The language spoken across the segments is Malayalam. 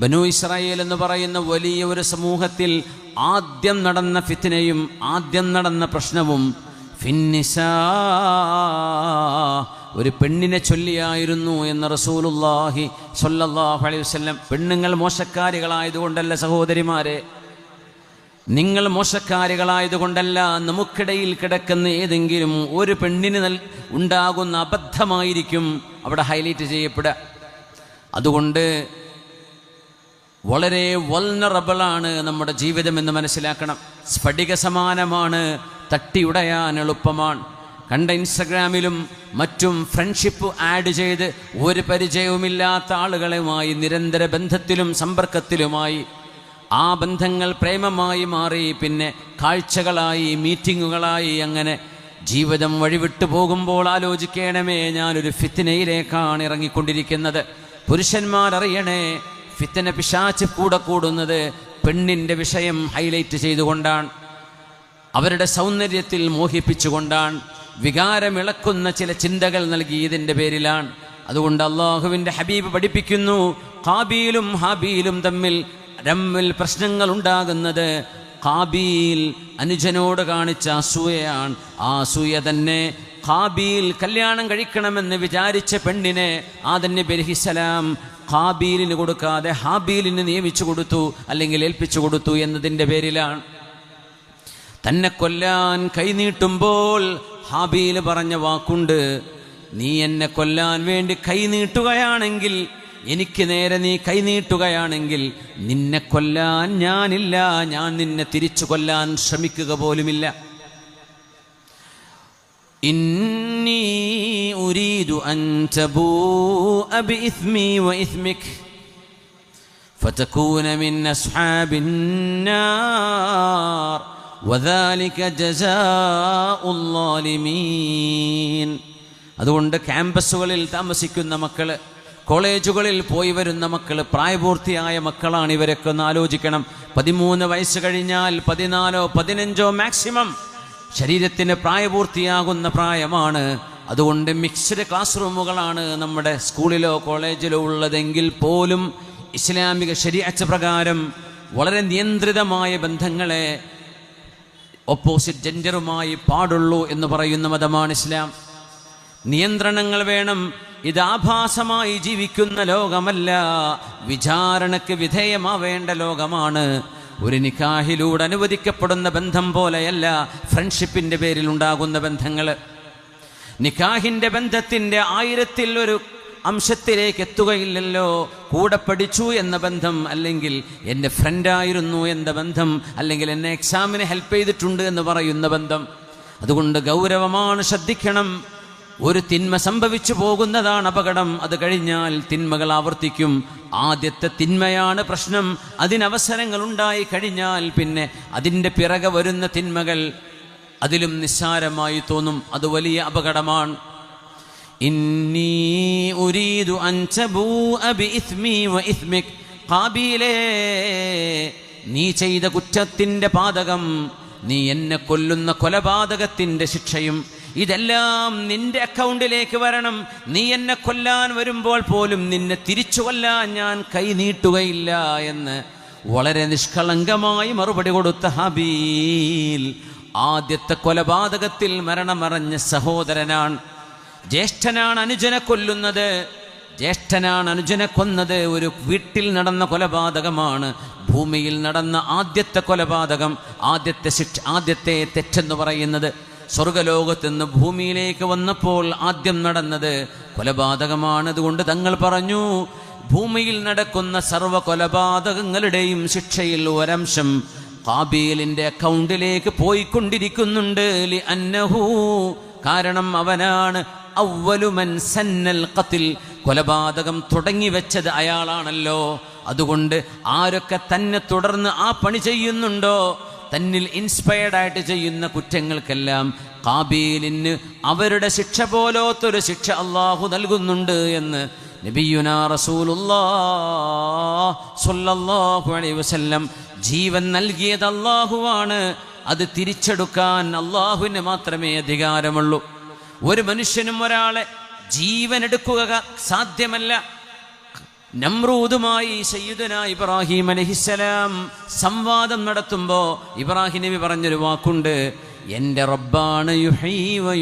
ബനു ഇസ്രായേൽ എന്ന് പറയുന്ന വലിയ ഒരു സമൂഹത്തിൽ ആദ്യം നടന്ന ഫിത്തിനയും ആദ്യം നടന്ന പ്രശ്നവും ഫിന്നിസ ഒരു പെണ്ണിനെ ചൊല്ലിയായിരുന്നു എന്ന് റസൂലുല്ലാഹി സൊല്ലാഹു അലൈഹി വസല്ലം. പെണ്ണുങ്ങൾ മോശക്കാരികളായതുകൊണ്ടല്ല സഹോദരിമാരെ. നിങ്ങൾ മോശക്കാരികളായതുകൊണ്ടല്ല നമുക്കിടയിൽ കിടക്കുന്ന ഏതെങ്കിലും ഒരു പെണ്ണിന് നൽ ഉണ്ടാകുന്ന അബദ്ധമായിരിക്കും അവിടെ ഹൈലൈറ്റ് ചെയ്യപ്പെടുക. അതുകൊണ്ട് വളരെ വൾണറബിളാണ് നമ്മുടെ ജീവിതം എന്ന് മനസ്സിലാക്കണം. സ്ഫടിക സമാനമാണ് തട്ടിയുടയാൻ എളുപ്പമാണ്. കണ്ട ഇൻസ്റ്റഗ്രാമിലും മറ്റും ഫ്രണ്ട്ഷിപ്പ് ആഡ് ചെയ്ത് ഒരു പരിചയവുമില്ലാത്ത ആളുകളുമായി നിരന്തര ബന്ധത്തിലും സമ്പർക്കത്തിലുമായി. ആ ബന്ധങ്ങൾ പ്രേമമായി മാറി പിന്നെ കാഴ്ചകളായി മീറ്റിങ്ങുകളായി അങ്ങനെ ജീവിതം വഴിവിട്ടു പോകുമ്പോൾ ആലോചിക്കണമേ ഞാനൊരു ഫിത്തിനയിലേക്കാണ് ഇറങ്ങിക്കൊണ്ടിരിക്കുന്നത്. പുരുഷന്മാരറിയണേ ഫിത്തന പിശാച്ച് കൂടെ കൂടുന്നത് പെണ്ണിന്റെ വിഷയം ഹൈലൈറ്റ് ചെയ്തുകൊണ്ടാണ്. അവരുടെ സൗന്ദര്യത്തിൽ മോഹിപ്പിച്ചുകൊണ്ടാണ്. വികാരമിളക്കുന്ന ചില ചിന്തകൾ നൽകി ഇതിന്റെ പേരിലാണ്. അതുകൊണ്ട് അള്ളാഹുവിന്റെ ഹബീബ് പഠിപ്പിക്കുന്നു കാബീലും ഹാബീലും തമ്മിൽ രമ്മിൽ പ്രശ്നങ്ങൾ ഉണ്ടാകുന്നത് കാബീൽ അനുജനോട് കാണിച്ച അസൂയയാണ്. ആ അസൂയ തന്നെ കാബീൽ കല്യാണം കഴിക്കണമെന്ന് വിചാരിച്ച പെണ്ണിനെ ആദന്യ നബി അലൈഹിസ്സലാം ഹാബീലിന് കൊടുക്കാതെ ഹാബീലിന് നിയമിച്ചു കൊടുത്തു അല്ലെങ്കിൽ ഏൽപ്പിച്ചു കൊടുത്തു എന്നതിന്റെ പേരിലാണ്. തന്നെ കൊല്ലാൻ കൈനീട്ടുമ്പോൾ ഹാബീൽ പറഞ്ഞ വാക്കുണ്ട് നീ എന്നെ കൊല്ലാൻ വേണ്ടി കൈനീട്ടുകയാണെങ്കിൽ എനിക്ക് നേരെ നീ കൈനീട്ടുകയാണെങ്കിൽ നിന്നെ കൊല്ലാൻ ഞാനില്ല ഞാൻ നിന്നെ തിരിച്ചു കൊല്ലാൻ ശ്രമിക്കുക പോലുമില്ല. ഇന്നി ഉരീദു അൻ തബൂഅ ബിഇസ്മി വഇസ്മിക് فتكون من أصحاب النار وذلك جزاء الظالمين അതുകൊണ്ട് ക്യാമ്പസുകളിൽ താമസിക്കുന്ന മക്കൾ കോളേജുകളിൽ പോയി വരുന്ന മക്കൾ പ്രായപൂർത്തിയായ മക്കളാണ് ഇവരൊക്കെ ഒന്ന് ആലോചിക്കണം പതിമൂന്ന് വയസ്സ് കഴിഞ്ഞാൽ പതിനാലോ പതിനഞ്ചോ മാക്സിമം ശരീരത്തിന് പ്രായപൂർത്തിയാകുന്ന പ്രായമാണ്. അതുകൊണ്ട് മിക്സ്ഡ് ക്ലാസ് റൂമുകളാണ് നമ്മുടെ സ്കൂളിലോ കോളേജിലോ ഉള്ളതെങ്കിൽ പോലും ഇസ്ലാമിക ശരീഅച്ച പ്രകാരം വളരെ നിയന്ത്രിതമായ ബന്ധങ്ങളെ ഓപ്പോസിറ്റ് ജെൻഡറുമായി പാടുള്ളൂ എന്ന് പറയുന്ന മതമാണ് ഇസ്ലാം. നിയന്ത്രണങ്ങൾ വേണം. ഇത് ആഭാസമായി ജീവിക്കുന്ന ലോകമല്ല. വിചാരണയ്ക്ക് വിധേയമാവേണ്ട ലോകമാണ്. ഒരു നിക്കാഹിലൂടെ അനുവദിക്കപ്പെടുന്ന ബന്ധം പോലെയല്ല ഫ്രണ്ട്ഷിപ്പിന്റെ പേരിൽ ഉണ്ടാകുന്ന ബന്ധങ്ങൾ നിക്കാഹിന്റെ ബന്ധത്തിന്റെ ആയിരത്തിൽ ഒരു അംശത്തിലേക്ക് എത്തുകയില്ലല്ലോ. കൂടെ പഠിച്ചു എന്ന ബന്ധം അല്ലെങ്കിൽ എന്റെ ഫ്രണ്ടായിരുന്നു എന്ന ബന്ധം അല്ലെങ്കിൽ എന്നെ എക്സാമിന് ഹെൽപ്പ് ചെയ്തിട്ടുണ്ട് എന്ന് പറയുന്ന ബന്ധം. അതുകൊണ്ട് ഗൗരവമാണ് ശ്രദ്ധിക്കണം. ഒരു തിന്മ സംഭവിച്ചു പോകുന്നതാണ് അപകടം. അത് കഴിഞ്ഞാൽ തിന്മകൾ ആവർത്തിക്കും. ആദ്യത്തെ തിന്മയാണ് പ്രശ്നം. അതിനവസരങ്ങൾ ഉണ്ടായി കഴിഞ്ഞാൽ പിന്നെ അതിന്റെ പിറകെ വരുന്ന തിന്മകൾ അതിലും നിസ്സാരമായി തോന്നും. അത് വലിയ അപകടമാണ്. നീ ചെയ്ത കുറ്റത്തിന്റെ പാതകം നീ എന്നെ കൊല്ലുന്ന കൊലപാതകത്തിന്റെ ശിക്ഷയും ഇതെല്ലാം നിന്റെ അക്കൗണ്ടിലേക്ക് വരണം. നീ എന്നെ കൊല്ലാൻ വരുമ്പോൾ പോലും നിന്നെ തിരിച്ചു കൊല്ലാൻ ഞാൻ കൈ നീട്ടുകയില്ല എന്ന് വളരെ നിഷ്കളങ്കമായി മറുപടി കൊടുത്ത ഹബീൽ ആദ്യത്തെ കൊലപാതകത്തിൽ മരണമറഞ്ഞ സഹോദരനാണ്. ജ്യേഷ്ഠനാണ് അനുജനെ കൊല്ലുന്നത്. ജ്യേഷ്ഠനാണ് അനുജനെ കൊന്നത്. ഒരു വീട്ടിൽ നടന്ന കൊലപാതകമാണ്. ഭൂമിയിൽ നടന്ന ആദ്യത്തെ കൊലപാതകം ആദ്യത്തെ ശിക്ഷ ആദ്യത്തെ തെറ്റെന്ന് പറയുന്നത്. സ്വർഗലോകത്ത് നിന്ന് ഭൂമിയിലേക്ക് വന്നപ്പോൾ ആദ്യം നടന്നത് കൊലപാതകമാണ് അതുകൊണ്ട് തങ്ങൾ പറഞ്ഞു ഭൂമിയിൽ നടക്കുന്ന സർവ കൊലപാതകങ്ങളുടെയും ശിക്ഷയിൽ ഒരംശം കാബീലിന്റെ അക്കൗണ്ടിലേക്ക് പോയിക്കൊണ്ടിരിക്കുന്നുണ്ട്. അന്നഹു കാരണം അവനാണ് അവലുമൻ സന്നൽ കത്തിൽ കൊലപാതകം തുടങ്ങി വെച്ചത് അയാളാണല്ലോ. അതുകൊണ്ട് ആരൊക്കെ തന്നെ തുടർന്ന് ആ പണി ചെയ്യുന്നുണ്ടോ? തന്നിൽ ഇൻസ്പയർഡ് ആയിട്ട് ചെയ്യുന്ന കുറ്റങ്ങൾക്കെല്ലാം കാബീലിന് അവരുടെ ശിക്ഷ പോലോത്തൊരു ശിക്ഷ അള്ളാഹു നൽകുന്നുണ്ട് എന്ന് നബിയുന വസല്ലം ജീവൻ നൽകിയത് അള്ളാഹുവാണ് അത് തിരിച്ചെടുക്കാൻ അള്ളാഹുവിന് മാത്രമേ അധികാരമുള്ളൂ. ഒരു മനുഷ്യനും ഒരാളെ ജീവൻ എടുക്കുക സാധ്യമല്ല. നമ്രൂദുമായി സയ്യിദുന ഇബ്രാഹിം അലഹിസലാം സംവാദം നടത്തുമ്പോൾ ഇബ്രാഹിം നബി പറഞ്ഞൊരു വാക്കുണ്ട് എന്റെ റബ്ബാണ് വ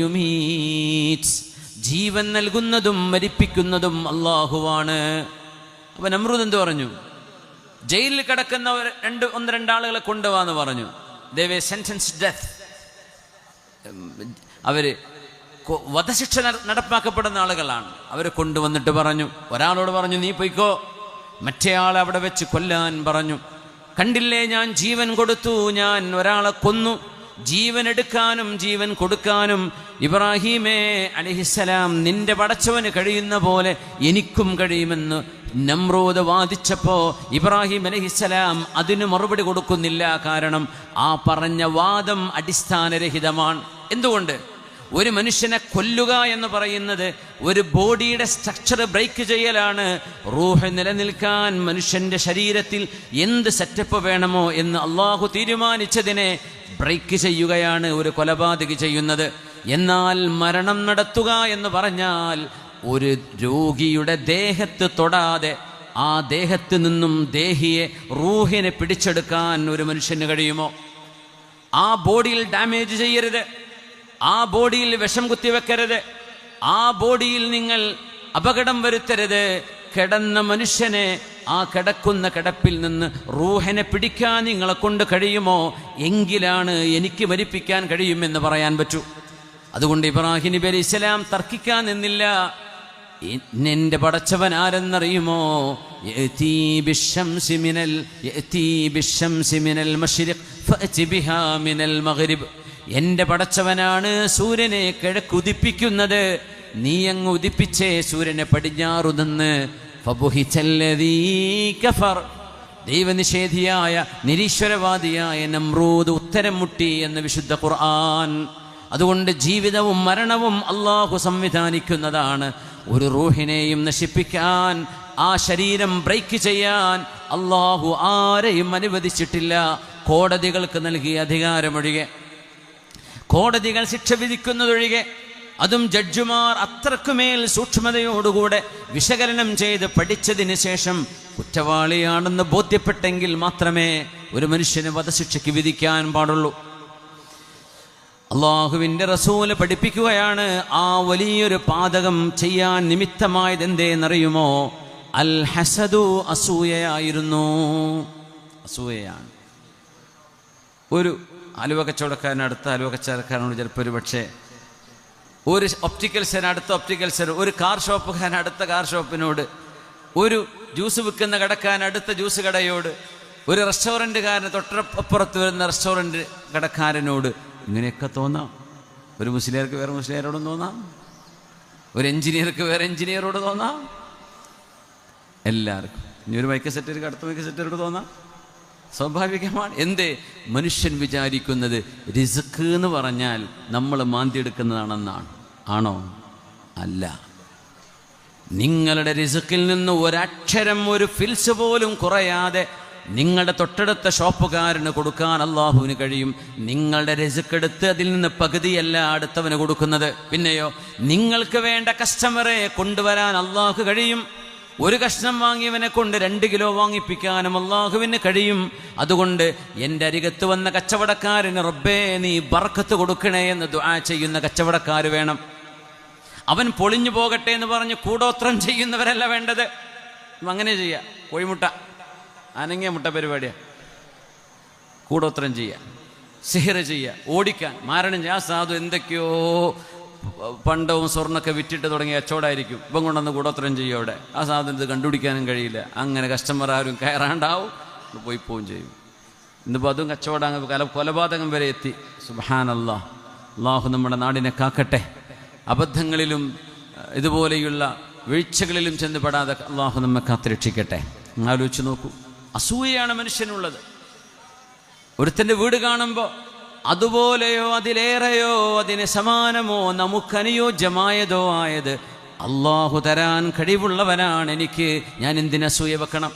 ജീവൻ നൽകുന്നതും മരിപ്പിക്കുന്നതും അള്ളാഹുവാണ് അപ്പൊ നമ്രൂദ് എന്ത് പറഞ്ഞു? ജയിലിൽ കിടക്കുന്ന രണ്ട് ഒന്ന് രണ്ടാളുകളെ കൊണ്ടുപോകാന്ന് പറഞ്ഞു. ദേവേ സെന്റൻസ് ഡെത്ത്. അവർ കൊ- വധശിക്ഷ നടപ്പാക്കപ്പെടുന്ന ആളുകളാണ്. അവരെ കൊണ്ടുവന്നിട്ട് പറഞ്ഞു ഒരാളോട് പറഞ്ഞു നീ പൊയ്ക്കോ. മറ്റേയാളെ അവിടെ വെച്ച് കൊല്ലാൻ പറഞ്ഞു. കണ്ടില്ലേ ഞാൻ ജീവൻ കൊടുത്തു ഞാൻ ഒരാളെ കൊന്നു. ജീവൻ എടുക്കാനും ജീവൻ കൊടുക്കാനും ഇബ്രാഹീമേ അലഹിസലാം നിന്റെ പടച്ചവന് കഴിയുന്ന പോലെ എനിക്കും കഴിയുമെന്ന് നമ്രൂദ് വാദിച്ചപ്പോ ഇബ്രാഹിം അലഹിസലാം അതിന് മറുപടി കൊടുക്കുന്നില്ല. കാരണം ആ പറഞ്ഞ വാദം അടിസ്ഥാനരഹിതമാണ്. എന്തുകൊണ്ട്? ഒരു മനുഷ്യനെ കൊല്ലുക എന്ന് പറയുന്നത് ഒരു ബോഡിയുടെ സ്ട്രക്ചർ ബ്രേക്ക് ചെയ്യലാണ്. റൂഹ് നിലനിൽക്കാൻ മനുഷ്യന്റെ ശരീരത്തിൽ എന്ത് സെറ്റപ്പ് വേണമോ എന്ന് അള്ളാഹു തീരുമാനിച്ചതിനെ ബ്രേക്ക് ചെയ്യുകയാണ് ഒരു കൊലപാതകി ചെയ്യുന്നത്. എന്നാൽ മരണം നടത്തുക എന്ന് പറഞ്ഞാൽ ഒരു രോഗിയുടെ ദേഹത്ത് തൊടാതെ ആ ദേഹത്ത് നിന്നും ദേഹിയെ റൂഹിനെ പിടിച്ചെടുക്കാൻ ഒരു മനുഷ്യന് കഴിയുമോ? ആ ബോഡിയിൽ ഡാമേജ് ചെയ്യരുത്. ആ ബോഡിയിൽ വിഷം കുത്തിവെക്കരുത്. ആ ബോഡിയിൽ നിങ്ങൾ അപകടം വരുത്തരുത്. കിടന്ന മനുഷ്യനെ ആ കിടക്കുന്ന കിടപ്പിൽ നിന്ന് റൂഹനെ പിടിക്കാൻ നിങ്ങളെ കൊണ്ട് കഴിയുമോ? എങ്കിലാണ് എനിക്ക് മരിപ്പിക്കാൻ കഴിയുമെന്ന് പറയാൻ പറ്റൂ. അതുകൊണ്ട് ഇബ്രാഹിം നബി അലി ഇസ്ലാം തർക്കിക്കാൻ നിന്നില്ല. എന്നെ പടച്ചവൻ ആരെന്നറിയുമോ? മിനൽ മിനൽ മഗ്രിബ്. എന്റെ പടച്ചവനാണ് സൂര്യനെ കിഴക്കുദിപ്പിക്കുന്നത്. നീ അങ്ങ് ഉദിപ്പിച്ചേ സൂര്യനെ പടിഞ്ഞാറു നിന്ന് ദൈവനിഷേധിയായ നിരീശ്വരവാദിയായ നമ്രൂദ് ഉത്തരം മുട്ടി എന്ന് വിശുദ്ധ ഖുർആൻ. അതുകൊണ്ട് ജീവിതവും മരണവും അള്ളാഹു സംവിധാനിക്കുന്നതാണ്. ഒരു റൂഹിനെയും നശിപ്പിക്കാൻ ആ ശരീരം ബ്രേക്ക് ചെയ്യാൻ അള്ളാഹു ആരെയും അനുവദിച്ചിട്ടില്ല. കോടതികൾക്ക് നൽകിയ അധികാരമൊഴികെ. കോടതികൾ ശിക്ഷ വിധിക്കുന്നതൊഴികെ അതും ജഡ്ജുമാർ അത്രക്കുമേൽ സൂക്ഷ്മതയോടുകൂടെ വിശകലനം ചെയ്ത് പഠിച്ചതിന് ശേഷം കുറ്റവാളിയാണെന്ന് ബോധ്യപ്പെട്ടെങ്കിൽ മാത്രമേ ഒരു മനുഷ്യന് വധശിക്ഷയ്ക്ക് വിധിക്കാൻ പാടുള്ളൂ. അള്ളാഹുവിന്റെ റസൂൽ പഠിപ്പിക്കുകയാണ് ആ വലിയൊരു പാതകം ചെയ്യാൻ നിമിത്തമായത് എന്തേന്നറിയുമോ അൽ ഹസദു അസൂയയായിരുന്നു. അസൂയയാണ്. ഒരു ആലുവ കച്ചവടക്കാരൻ അടുത്ത ആലുവ കച്ചവടക്കാരനോട് ചിലപ്പോൾ ഒരു പക്ഷേ ഒരു ഒപ്റ്റിക്കൽ ഒപ്റ്റിക്കൽസിന് അടുത്ത സെൻ ഒരു കാർ ഷോപ്പുകാരൻ അടുത്ത കാർ ഷോപ്പിനോട് ഒരു ജ്യൂസ് വിൽക്കുന്ന കടക്കാരൻ അടുത്ത ജ്യൂസ് കടയോട് ഒരു റെസ്റ്റോറന്റുകാരന് തൊട്ടപ്പുറത്ത് വരുന്ന റെസ്റ്റോറന്റ് കടക്കാരനോട് ഇങ്ങനെയൊക്കെ തോന്നാം. ഒരു മുസ്ലിയർക്ക് വേറെ മുസ്ലിയരോടും തോന്നാം. ഒരു എഞ്ചിനീയർക്ക് വേറെ എഞ്ചിനീയറോട് തോന്നാം. എല്ലാവർക്കും. ഇനി ഒരു മൈക്ക് സെറ്റർക്ക് അടുത്ത മൈക്ക് സെറ്റരോട് തോന്നാം. സ്വാഭാവികമാണ്. എന്തേ? മനുഷ്യൻ വിചാരിക്കുന്നത് റിസ്ക് എന്ന് പറഞ്ഞാൽ നമ്മൾ മാന്തിയെടുക്കുന്നതാണെന്നാണ്. ആണോ? അല്ല. നിങ്ങളുടെ റിസുക്കിൽ നിന്ന് ഒരക്ഷരം ഒരു ഫിൽസ് പോലും കുറയാതെ നിങ്ങളുടെ തൊട്ടടുത്ത ഷോപ്പുകാരന് കൊടുക്കാൻ അള്ളാഹുവിന് കഴിയും. നിങ്ങളുടെ റിസുക്കെടുത്ത് അതിൽ നിന്ന് പകുതിയല്ല അടുത്തവന് കൊടുക്കുന്നത്. പിന്നെയോ നിങ്ങൾക്ക് വേണ്ട കസ്റ്റമറെ കൊണ്ടുവരാൻ അള്ളാഹു കഴിയും. ഒരു കഷ്ണം വാങ്ങിയവനെ കൊണ്ട് രണ്ട് കിലോ വാങ്ങിപ്പിക്കാനും അള്ളാഹുവിന് കഴിയും. അതുകൊണ്ട് എന്റെ അരികത്ത് വന്ന കച്ചവടക്കാരന് റബ്ബേ നീ ബർക്കത്ത് കൊടുക്കണേ എന്ന് ദുആ ചെയ്യുന്ന കച്ചവടക്കാർ വേണം. അവൻ പൊളിഞ്ഞു പോകട്ടെ എന്ന് പറഞ്ഞ് കൂടോത്രം ചെയ്യുന്നവരല്ല വേണ്ടത്. അങ്ങനെ ചെയ്യുക കോഴിമുട്ട. അനങ്ങിയ മുട്ട പരിപാടിയാ. കൂടോത്രം ചെയ്യുക സിഹിറ ചെയ്യുക ഓടിക്കാൻ. മാരണം ചെയ്യുക ആ സാധു എന്തൊക്കെയോ പണ്ടവും സ്വർണമൊക്കെ വിറ്റിട്ട് തുടങ്ങിയ കച്ചവടമായിരിക്കും ഇപ്പം കൊണ്ടുവന്ന് കൂടോത്രം ചെയ്യും അവിടെ. ആ സാധനത്തിൽ കണ്ടുപിടിക്കാനും കഴിയില്ല. അങ്ങനെ കസ്റ്റമർ ആരും കയറാണ്ടാവും. പോയി പോവും ചെയ്യും. ഇന്നിപ്പോൾ അതും കച്ചവടം കല കൊലപാതകം വരെ എത്തി. സുബാനല്ലാ അള്ളാഹു നമ്മുടെ നാടിനെ കാക്കട്ടെ. അബദ്ധങ്ങളിലും ഇതുപോലെയുള്ള വീഴ്ചകളിലും ചെന്ന് പെടാതെ അള്ളാഹു നമ്മെ കാത്തുരക്ഷിക്കട്ടെ ആലോചിച്ച് നോക്കൂ. അസൂയയാണ് മനുഷ്യനുള്ളത്. ഒരുത്തന്റെ വീട് കാണുമ്പോൾ അതുപോലെയോ അതിലേറെയോ അതിന് സമാനമോ നമുക്കനുയോജ്യമായതോ ആയത് അള്ളാഹു തരാൻ കഴിവുള്ളവനാണ് എനിക്ക്. ഞാൻ എന്തിനാ സൂയ വെക്കണം?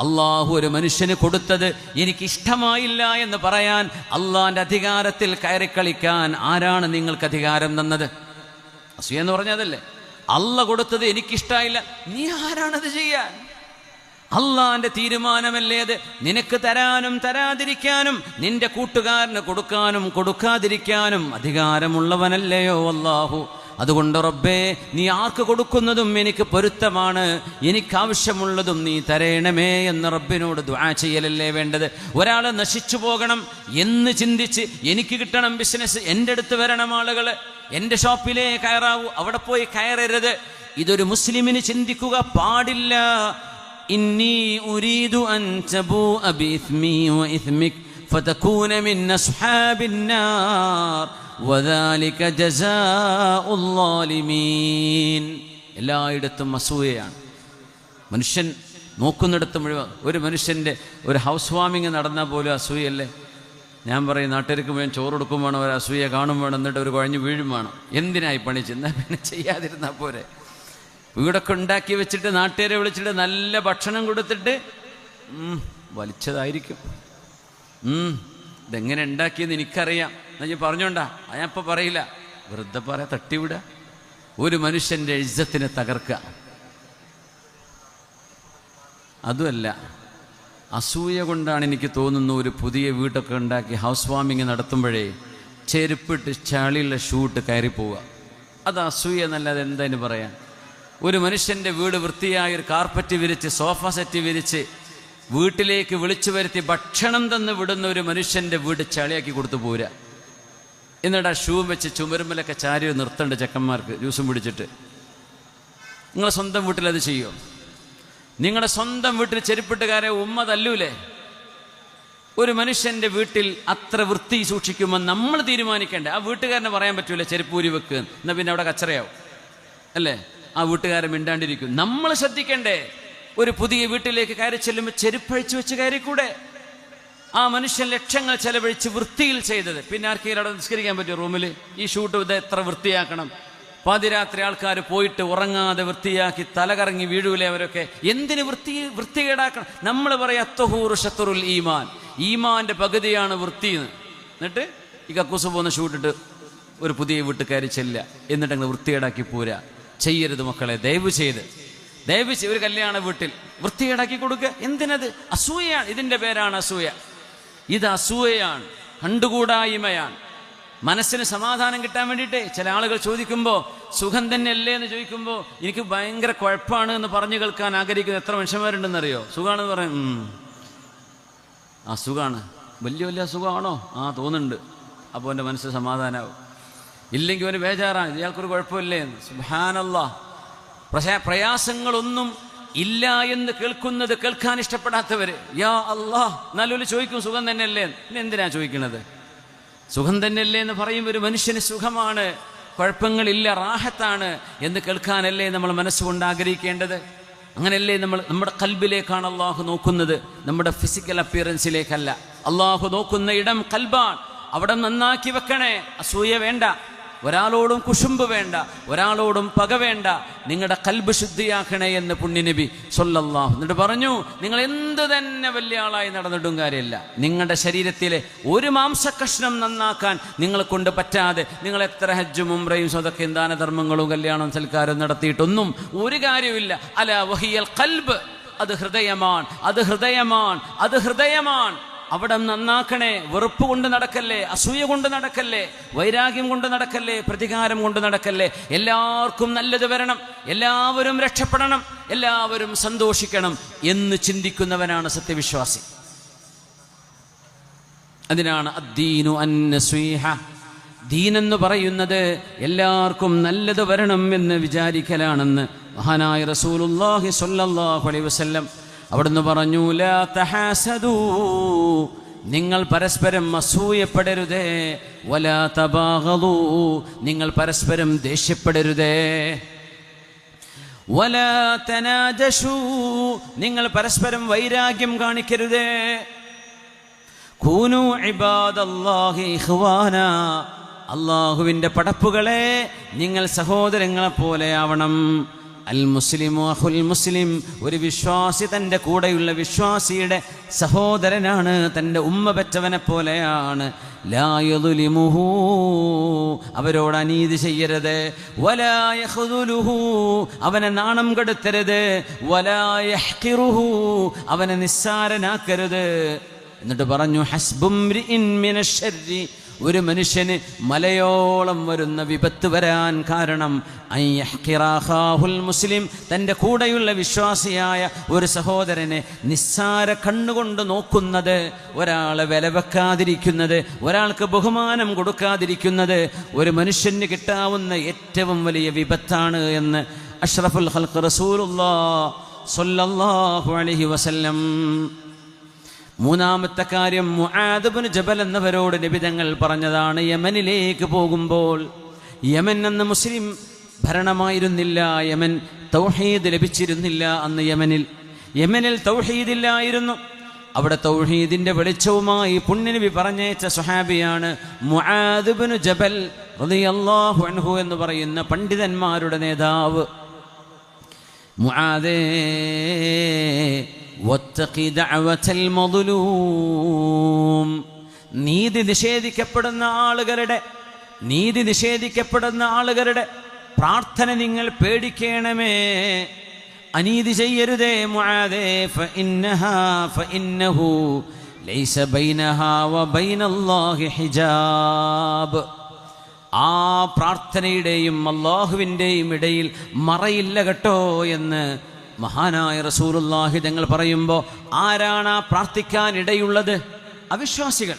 അള്ളാഹു ഒരു മനുഷ്യന് കൊടുത്തത് എനിക്ക് ഇഷ്ടമായില്ല എന്ന് പറയാൻ അള്ളാഹിന്റെ അധികാരത്തിൽ കയറി കളിക്കാൻ ആരാണ് നിങ്ങൾക്ക് അധികാരം തന്നത്? അസൂയ എന്ന് പറഞ്ഞതല്ലേ? അല്ല കൊടുത്തത് എനിക്കിഷ്ടായില്ല. നീ ആരാണത് ചെയ്യാൻ? അള്ളാന്റെ തീരുമാനമല്ലേ അത്? നിനക്ക് തരാനും തരാതിരിക്കാനും നിന്റെ കൂട്ടുകാരന് കൊടുക്കാനും കൊടുക്കാതിരിക്കാനും അധികാരമുള്ളവനല്ലയോ അല്ലാഹു അതുകൊണ്ട് റബ്ബേ നീ ആർക്ക് കൊടുക്കുന്നതും എനിക്ക് പൊരുത്തമാണ്. എനിക്ക് ആവശ്യമുള്ളതും നീ തരേണമേ എന്ന് റബ്ബിനോട് ദ്വാ ചെയ്യലല്ലേ വേണ്ടത്? ഒരാൾ നശിച്ചു പോകണം എന്ന് ചിന്തിച്ച് എനിക്ക് കിട്ടണം ബിസിനസ് എന്റെ അടുത്ത് വരണം ആളുകൾ എന്റെ ഷോപ്പിലേ കയറാവൂ അവിടെ പോയി കയറരുത്. ഇതൊരു മുസ്ലിമിന് ചിന്തിക്കുക പാടില്ല. ഇന്നി ഉരീദു അൻ തബൂഅ ബിഇസ്മി വഇസ്മിക് فتكون من أصحاب النار وذلك جزاء الظالمين എല്ലായിടത്തും അസൂയയാണ് മനുഷ്യൻ നോക്കുന്നിടത്ത് മുഴുവൻ ഒരു മനുഷ്യൻ്റെ ഒരു ഹൗസ് വാമിങ് നടന്നാൽ പോലും അസൂയല്ലേ ഞാൻ പറയും നാട്ടുകാർക്ക് മുഴുവൻ ചോറ് കൊടുക്കും വേണം ഒരു അസൂയ കാണും വേണം എന്നിട്ട് ഒരു കുഴഞ്ഞു വീഴും വേണം എന്തിനായി പണി ചെന്നാൽ പിന്നെ ചെയ്യാതിരുന്നാൽ പോരെ വീടൊക്കെ ഉണ്ടാക്കി വെച്ചിട്ട് നാട്ടുകാരെ വിളിച്ചിട്ട് നല്ല ഭക്ഷണം കൊടുത്തിട്ട് വലിച്ചതായിരിക്കും. ഇതെങ്ങനെ ഉണ്ടാക്കിയെന്ന് എനിക്കറിയാം. എന്നാ ഞാൻ പറഞ്ഞോണ്ടാ. ഞാൻ ഇപ്പം പറയില്ല. വെറുതെ പറയാ തട്ടിവിട. ഒരു മനുഷ്യന്റെ ഇജ്ജത്തിനെ തകർക്കുക. അതുമല്ല അസൂയ കൊണ്ടാണ് എനിക്ക് തോന്നുന്നു ഒരു പുതിയ വീട്ടൊക്കെ ഉണ്ടാക്കി ഹൗസ് വാമിങ് നടത്തുമ്പോഴേ ചെരുപ്പിട്ട് ചളിയുള്ള ഷൂട്ട് കയറി പോവുക അത് അസൂയ എന്നല്ലാതെ എന്തായാലും പറയാൻ? ഒരു മനുഷ്യന്റെ വീട് വൃത്തിയായി ഒരു കാർപ്പറ്റ് വിരിച്ച് സോഫ സെറ്റ് വിരിച്ച് വീട്ടിലേക്ക് വിളിച്ചു വരുത്തി ഭക്ഷണം തന്ന് വിടുന്ന ഒരു മനുഷ്യന്റെ വീട് ചളിയാക്കി കൊടുത്തു പോരാ എന്നിട്ട് ആ ഷൂ വെച്ച് ചുമരുമ്പലൊക്കെ ചാരി നിർത്തണ്ട് ചെക്കന്മാർക്ക് ജ്യൂസും പിടിച്ചിട്ട്. നിങ്ങളെ സ്വന്തം വീട്ടിൽ അത് ചെയ്യുമോ നിങ്ങളുടെ സ്വന്തം വീട്ടിൽ ചെരുപ്പിട്ടുകാരെ ഉമ്മ തല്ലൂലേ? ഒരു മനുഷ്യന്റെ വീട്ടിൽ അത്ര വൃത്തി സൂക്ഷിക്കുമ്പോൾ നമ്മൾ തീരുമാനിക്കേണ്ടേ? ആ വീട്ടുകാരനെ പറയാൻ പറ്റൂല ചെരുപ്പൂരി വെക്ക് എന്നാൽ പിന്നെ അവിടെ കച്ചറയാവും. അല്ലേ? ആ വീട്ടുകാരെ മിണ്ടാണ്ടിരിക്കും. നമ്മൾ ശ്രദ്ധിക്കണ്ടേ? ഒരു പുതിയ വീട്ടിലേക്ക് കയറി ചെല്ലുമ്പോൾ ചെരുപ്പഴിച്ചു വെച്ച് കയറിക്കൂടെ? ആ മനുഷ്യൻ ലക്ഷങ്ങൾ ചെലവഴിച്ച് വൃത്തിയിൽ ചെയ്തത്. പിന്നെ ആർക്കെങ്കിലും അവിടെ നിസ്കരിക്കാൻ പറ്റുമോ റൂമിൽ ഈ ഷൂട്ട് ഇത് എത്ര വൃത്തിയാക്കണം. പാതിരാത്രി ആൾക്കാർ പോയിട്ട് ഉറങ്ങാതെ വൃത്തിയാക്കി തലകറങ്ങി വീഴൂലേ അവരൊക്കെ? എന്തിന് വൃത്തി വൃത്തികേടാക്കണം? നമ്മൾ പറയാം അത്തഹൂർ ഷത്തറുൽ ഈമാൻ. ഈമാന്റെ പകുതിയാണ് വൃത്തി എന്ന് എന്നിട്ട് ഈ കക്കൂസ് പോകുന്ന ഷൂട്ടിട്ട് ഒരു പുതിയ വീട്ടുകാരി ചെല്ലുക. എന്നിട്ട് അങ്ങനെ വൃത്തികേടാക്കി പോരാ ചെയ്യരുത് മക്കളെ ദയവ് ചെയ്ത്. ദയവ് ചെയ്ത് ഒരു കല്യാണ വീട്ടിൽ വൃത്തികേടാക്കി കൊടുക്കുക എന്തിനത്? അസൂയയാണ്. ഇതിന്റെ പേരാണ് അസൂയ. ഇത് അസൂയയാണ്. കണ്ടുകൂടായ്മയാണ്. മനസ്സിന് സമാധാനം കിട്ടാൻ വേണ്ടിയിട്ട് ചില ആളുകൾ ചോദിക്കുമ്പോൾ സുഖം തന്നെയല്ലേ? എന്ന് ചോദിക്കുമ്പോൾ എനിക്ക് ഭയങ്കര കുഴപ്പമാണ് എന്ന് പറഞ്ഞു കേൾക്കാൻ ആഗ്രഹിക്കുന്ന എത്ര മനുഷ്യന്മാരുണ്ടെന്നറിയോ? സുഖമാണെന്ന് പറയും. "ഉം. ആ സുഖമാണ് വലിയ വലിയ അസുഖമാണോ ആ തോന്നുന്നുണ്ട്. അപ്പോൾ എന്റെ മനസ്സ് സമാധാനമാവും ഇല്ലെങ്കിൽ അവന് ബേജാറാണ്. ഇയാൾക്കൊരു കുഴപ്പമില്ലേ എന്ന്. സുഹാനല്ല പക്ഷേ പ്രയാസങ്ങളൊന്നും ഇല്ല എന്ന് കേൾക്കുന്നത് കേൾക്കാൻ ഇഷ്ടപ്പെടാത്തവർ യാ അല്ലാ നല്ലൊരു ചോദിക്കും സുഖം തന്നെയല്ലേ? പിന്നെ എന്തിനാ ചോദിക്കുന്നത് സുഖം തന്നെയല്ലേ എന്ന് പറയും ഒരു മനുഷ്യന് സുഖമാണ്. കുഴപ്പങ്ങളില്ല റാഹത്താണ് എന്ന് കേൾക്കാനല്ലേ നമ്മൾ മനസ്സുകൊണ്ട് ആഗ്രഹിക്കേണ്ടത്? അങ്ങനെയല്ലേ നമ്മൾ നമ്മുടെ കൽബിലേക്കാണ് അള്ളാഹു നോക്കുന്നത്. നമ്മുടെ ഫിസിക്കൽ അപ്പിയറൻസിലേക്കല്ല അള്ളാഹു നോക്കുന്ന ഇടം കൽബാണ്. അവിടെ നന്നാക്കി വെക്കണേ. അസൂയ വേണ്ട. ഒരാളോടും കുശുമ്പ് വേണ്ട ഒരാളോടും പക വേണ്ട. നിങ്ങളുടെ കൽബ് ശുദ്ധിയാക്കണേ എന്ന് പുണ്യനബി സൊല്ലാഹു എന്നിട്ട് പറഞ്ഞു നിങ്ങൾ എന്ത് തന്നെ വലിയ ആളായി നടന്നിട്ടും കാര്യമില്ല. നിങ്ങളുടെ ശരീരത്തിലെ ഒരു മാംസകഷ്ണം നന്നാക്കാൻ നിങ്ങളെ കൊണ്ട് പറ്റാതെ നിങ്ങൾ എത്ര ഹജ്ജും ഉംറയും സ്വതക്കയും ദാനധർമ്മങ്ങളും കല്യാണം സൽക്കാരം നടത്തിയിട്ടൊന്നും ഒരു കാര്യമില്ല അല വഹിയൽ കൽബ്. അത് ഹൃദയമാണ് അത് ഹൃദയമാണ് അത് ഹൃദയമാണ്. അവിടെ നന്നാക്കണേ വെറുപ്പ് കൊണ്ട് നടക്കല്ലേ അസൂയ കൊണ്ട് നടക്കല്ലേ വൈരാഗ്യം കൊണ്ട് നടക്കല്ലേ പ്രതികാരം കൊണ്ട് നടക്കല്ലേ. എല്ലാവർക്കും നല്ലത് വരണം എല്ലാവരും രക്ഷപ്പെടണം എല്ലാവരും സന്തോഷിക്കണം എന്ന് ചിന്തിക്കുന്നവനാണ് സത്യവിശ്വാസി. അതിനാണ് അദ്ദീനു അന്നസ്വീഹ. ദീനെന്ന് പറയുന്നത് എല്ലാവർക്കും നല്ലത് വരണം എന്ന് വിചാരിക്കലാണെന്ന് മഹാനായ റസൂലുള്ളാഹി സ്വല്ലല്ലാഹു അലൈഹി വസല്ലം അവിടുന്ന് പറഞ്ഞു നിങ്ങൾ പരസ്പരം അസൂയപ്പെടരുതേ വലാ തബാഗദൂ നിങ്ങൾ പരസ്പരം ദേഷ്യപ്പെടരുതേ. വലാ നിങ്ങൾ പരസ്പരം വൈരാഗ്യം കാണിക്കരുതേ. കൂനു ഇബാദല്ലാഹി അള്ളാഹുവിന്റെ പടപ്പുകളെ നിങ്ങൾ സഹോദരങ്ങളെ പോലെ ആവണം. അൽ മുസ്ലിമു അഹുൽ മുസ്ലിം ഒരു വിശ്വാസി തന്റെ കൂടെയുള്ള വിശ്വാസിയുടെ സഹോദരനാണ് തന്റെ ഉമ്മ പെറ്റവനെ പോലെയാണ്. അവരോട് അനീതി ചെയ്യരുത്. അവനെ നാണം കെടുത്തരുത്. അവനെ നിസ്സാരനാക്കരുത്. എന്നിട്ട് പറഞ്ഞു ഹസ്ബും ഒരു മനുഷ്യന് മലയോളം വരുന്ന വിപത്ത് വരാൻ കാരണം മുസ്ലിം തന്റെ കൂടെയുള്ള വിശ്വാസിയായ ഒരു സഹോദരനെ നിസ്സാര കണ്ണുകൊണ്ട് നോക്കുന്നത് ഒരാളെ വില വെക്കാതിരിക്കുന്നത് ഒരാൾക്ക് ബഹുമാനം കൊടുക്കാതിരിക്കുന്നത് ഒരു മനുഷ്യന് കിട്ടാവുന്ന ഏറ്റവും വലിയ വിപത്താണ് എന്ന് അഷ്റഫുൽ ഹൽക്ക് റസൂലുള്ള സ്വല്ലല്ലാഹു അലൈഹി വസല്ലം മൂന്നാമത്തെ കാര്യം മുആദബുൻ ജബൽ എന്നവരോട് നിബിതങ്ങൾ പറഞ്ഞതാണ് യമനിലേക്ക് പോകുമ്പോൾ യമൻ എന്ന മുസ്ലിം ഭരണമായിരുന്നില്ല യമൻ തൗഹീദ് ലഭിച്ചിരുന്നില്ല അന്ന് യമനിൽ. യമനിൽ തൗഹീദില്ലായിരുന്നു. അവിടെ തൗഹീദിന്റെ വെളിച്ചവുമായി പുണ്യനബി പറഞ്ഞയച്ച സുഹാബിയാണ് മുആദബിന് ജബൽ റളിയല്ലാഹു അൻഹു എന്ന് പറയുന്ന പണ്ഡിതന്മാരുടെ നേതാവ്. മുആദേ നീതി നിഷേധിക്കപ്പെടുന്ന ആളുകളുടെ നീതി നിഷേധിക്കപ്പെടുന്ന ആളുകളുടെ പ്രാർത്ഥന നിങ്ങൾ പേടിക്കണമേ. അനീതി ചെയ്യരുതേ മുആദേ ഫഇന്നഹാ ഫഇന്നഹു ലൈസ ബൈനഹാ വബൈനല്ലാഹി ഹിജാബ്. ആ പ്രാർത്ഥനയുടെയും അള്ളാഹുവിന്റെയും ഇടയിൽ മറയില്ല കേട്ടോ എന്ന് മഹാനായ റസൂലുള്ളാഹി തങ്ങൾ പറയുമ്പോൾ ആരാണ് ആ പ്രാർത്ഥിക്കാൻ ഇടയുള്ളത് അവിശ്വാസികൾ.